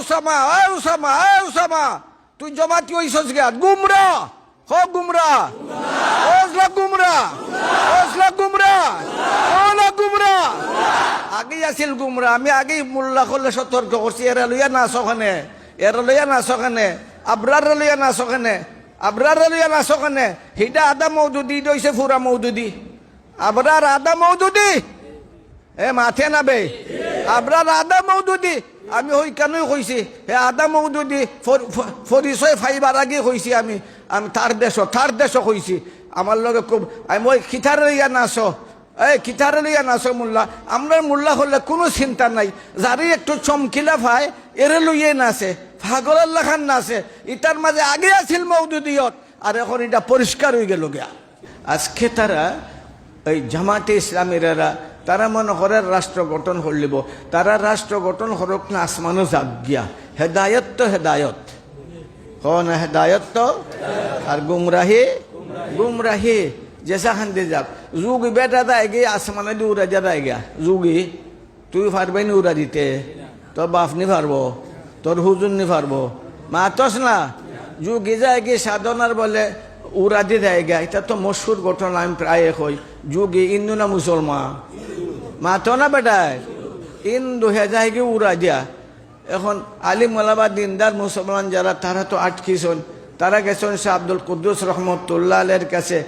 Osama এ উসামা এ উসামা তুই জমাতি হইছস গিয়া? গুমরা, হ গুমরা ওজলা গুমরা ওজলা গুমরা ওলা গুমরা। আগেই আছিল গুমরা, আমি আগেই মোল্লা করলে সতর্ক করছি, এরা লইয়া নাচ ওখানে, এরা লইয়া নাচ ওখানে আবরার লইয়া নাচ ওখানে আবরার লইয়া নাচ ওখানে হিটা আদা মৌদুদি দইছে ফুরা মৌদুদি। আবরার আদা মৌদুদি? এ মাথে নাবে? আবরার আদা মৌদুদি? আমি হই কেনই কইছি হে আদা মৌদুদি ফরিচয় ফাইবার আগে কইছি আমি আমি তার দেশ তার দেশ কইছি আমার লগে খুব, আমি ওই খিথার লইয়া নাচ। এই কিতারে লইয়া নাচো মোল্লা। আমরা মোল্লা হলে কোনো চিন্তা নাই। যারে একটু চমকিলা ভাই, এরে লইয়ে নাচে। ফাগলের লেখান নাচে। ইটার মাঝে আগে আছিল মৌদুদিয়ত আর এখন এটা পরিষ্কার হয়ে গেল গিয়া। আজকে তারা এই জামাতে ইসলামীরা তারা মনে করে রাষ্ট্র গঠন করলিব তারা রাষ্ট্র গঠন করক না আসমানো যাক গিয়া। হেদায়ত তো হেদায়ত। হ না হেদায়ত তো আর গুমরাহি? গুমরাহি। জেসা খান দিয়ে যাক। যুগ বেটা দেয় গে আসমানে দিয়ে উড়া যা দেয় গা যুগি তুই পারবে নি উড়া দিতে। তোর বাপ নি পারব তোর হুজুর নি পারব মাতস না। যুগি যায় গে সাধনার বলে উড়া দিয়ে দেয় গা এটা তো মশুর ঘটনা আমি প্রায় কই যুগি ইন্দু না মুসলমান? মাতো না বেটায় ইন্দু হে যায় গে উড়া দিয়া। এখন আলিম মালাবা দিনদার মুসলমান যারা তারা তো আটকিছন তারা গেছেন সে আব্দুল কুদ্দুস রহমতুল্লাহ আলের কাছে।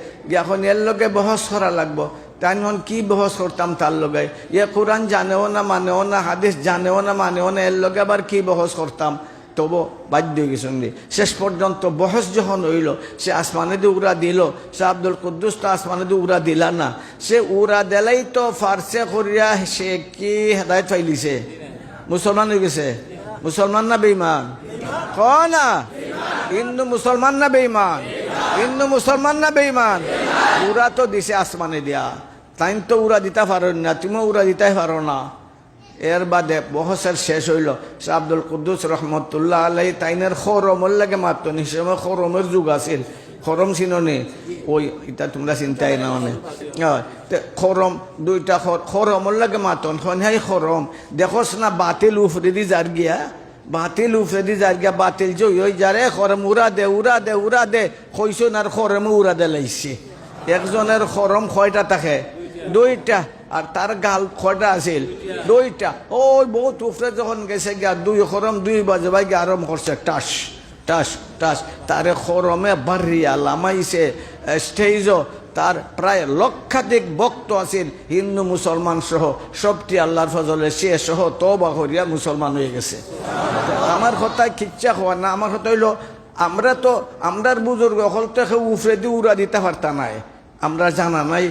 এখন এর লগে বহস করা লাগবো। তাই এখন কি বহস করতাম তার লগে? ইয়ে কোরআন জানেও না মানেও না হাদিস জানেও না মানেও না এর লগে আবার কি বহস করতাম তবু বাধ্য গেছেন শেষ পর্যন্ত বহস যখন হইল, সে আসমানে দিয়ে উড়া দিল। সে আব্দুল কুদ্দুস তো আসমানে দিয়ে উড়া দিলা না। সে উড়া দিলেই তো ফার্সে করিয়া সে কি হেদায়ত ফাইলিছে মুসলমান হয়ে গেছে? মুসলমান না বেইমান ক না? হিন্দু মুসলমান না বেইমান হিন্দু মুসলমান না বেইমান উড়া তো দিছে আসমানে দিয়া। তাই তো উড়া দিতে পারো না, তুমিও উড়া দিতে পারো না। এর বাদে বহসের শেষ হইল। সে আব্দুল কুদ্দুস রহমতুল্লাহ আলাই তাইনের খরমর লাগে মাত্র নিশ্চয় খরমের যুগ আছিল। খরম চিননি ওই, এটা তোমরা চিন্তাই না। মানে খরম, দুইটা খরমর লাগে মাতন হ্যাঁ খরম। দেখোস না, বাতিল উফরে দি যার গিয়া, বাতিল উফরে দি যার গিয়া বাতিল যে ওই যারে খরম, উড়া দে উড়া দে উড়া দে কইসন আর খরম উড়া দে লাইছে। একজনের খরম কয়টা থাকে? দুইটা। আর তার গাল কয়টা আছিল? দুইটা। ওই বহুত উফরে যখন গেছে গিয়া দুই খরম, দুই বাজে ভাই গিয়া আরম্ভ করছে, টাস টাস টাস। তারে খরমে বাড়িয়া লামাইছে স্টেজও তার প্রায় লক্ষাধিক ভক্ত আছিল, হিন্দু, মুসলমান সহ। সবটি আল্লাহর ফজলে সে সহ তবা করিয়া মুসলমান হয়ে গেছে। আমার কথায় খিচ্ছা হওয়া না। আমার কথা হইল, আমরা তো, আমরার বুজুর্গ হল থেকে উফরে দিয়ে উড়া দিতে পারতাম নাই। আমরা জানা নাই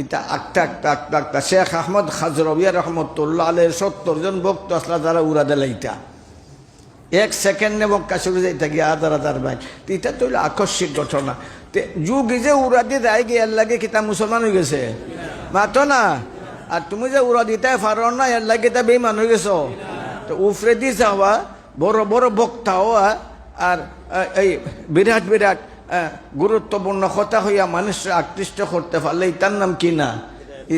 এটা আটটা আটটা আটটা আটটা। শেখ আহমদ খাজরবিয়া রহমতুল্লাহ আলের সত্তর জন ভক্ত আসলা যারা উড়া দিলে এটা। এক সেকেন্ডে মক্কা শুরু যাইতে গিয়ে আদার আদার ভাই। এটা তো হইল আকস্মিক ঘটনা। তে যুগ যে উড়া দিয়ে দেয় গিয়ে এর লাগে কিতা মুসলমান হয়ে গেছে? মাতো না? আর তুমি যে উড়া দিতে পারো না, এর লাগে তা বেইমান হয়ে গেছো? তো উফরে দি যাওয়া বড় বড় বক্তা হওয়া আর এই বিরাট বিরাট গুরুত্বপূর্ণ কথা হইয়া মানুষকে আকৃষ্ট করতে পারলে তার নাম কি না?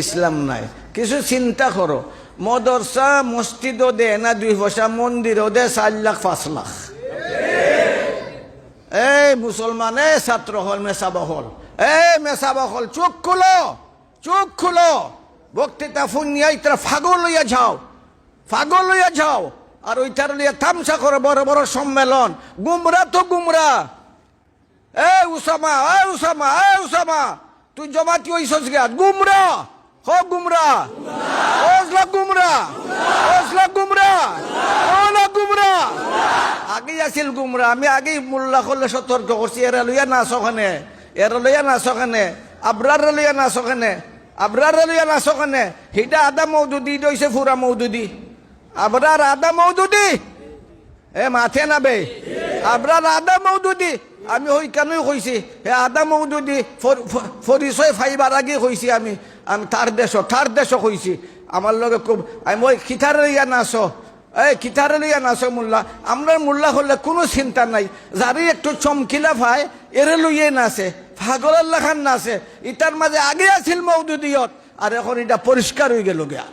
ইসলাম নাই। কিছু চিন্তা করো, মদরসা মসজিদও দে, না দুই পয়সা, মন্দিরও দে, চার লাখ, পাঁচ লাখ। এই মুসলমান এ ছাত্র হল মেসাবা হল। এই মেসাবা হল, চোখ খুলো চোখ খুলো। বক্তৃতা ফুনিয়া ইতরা ফাগল লইয়া যাও, ফাগল লইয়া যাও। আর ওইটার লইয়া তামসা করে, বড় বড় সম্মেলন। গুমরা তো গুমরা। এ উসামা এ উসামা এ উসামা তুই জমাতি হইছস গিয়া? গুমরা, হ গুমরা ওজলা গুমরা ওজলা গুমরা ওলা গুমরা। আগেই আছিল গুমরা, আমি আগেই মোল্লা করলে সতর্ক করছি, এরা লইয়া নাচ ওখানে, এরা লইয়া নাচ ওখানে আবরার লইয়া নাচ ওখানে আবরার লইয়া নাচ ওখানে, হিটা আদা মৌদুদি দইছে, ফুরা মৌদুদি। আবরার আদা মৌদুদি? এ মাথে নাবে। আবরার আদা মৌদুদি? আমি ওই কেনই কইছি? হে আদা মৌদুদি ফরিচয় ফাইবার আগে কইছি আমি আমি তার দেশ তার দেশ কইছি। আমার লগে খুব আমি ওই খিথার লইয়া নাচ। এই খিথারে লইয়া নাচ মোল্লা আমরা মোল্লা হলে কোনো চিন্তা নাই। যারে একটু চমকিলা ভাই এরে লইয়ে নাচে। ফাগলের লেখান নাচে। ইটার মাঝে আগে আছিল মৌদুদিয়ত। আর এখন এটা পরিষ্কার হয়ে গেল গিয়া।